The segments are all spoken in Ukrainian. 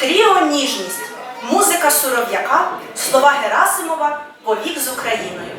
Тріо Ніжність, музика Суров'яка, слова Герасимова, повік з Україною.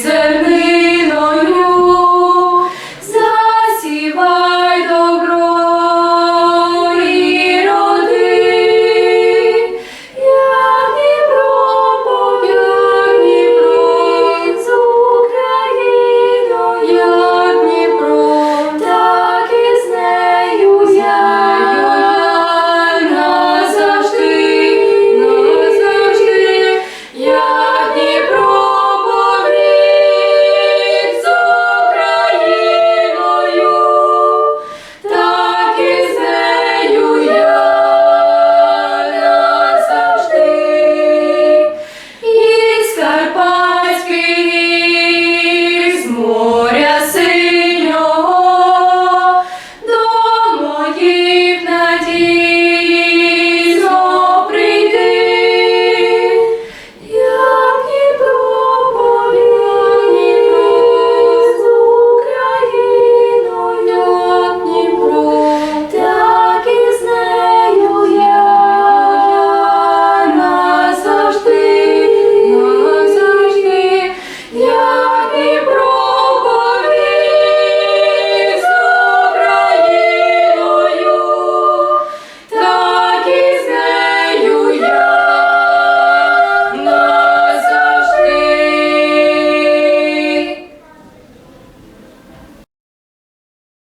zijn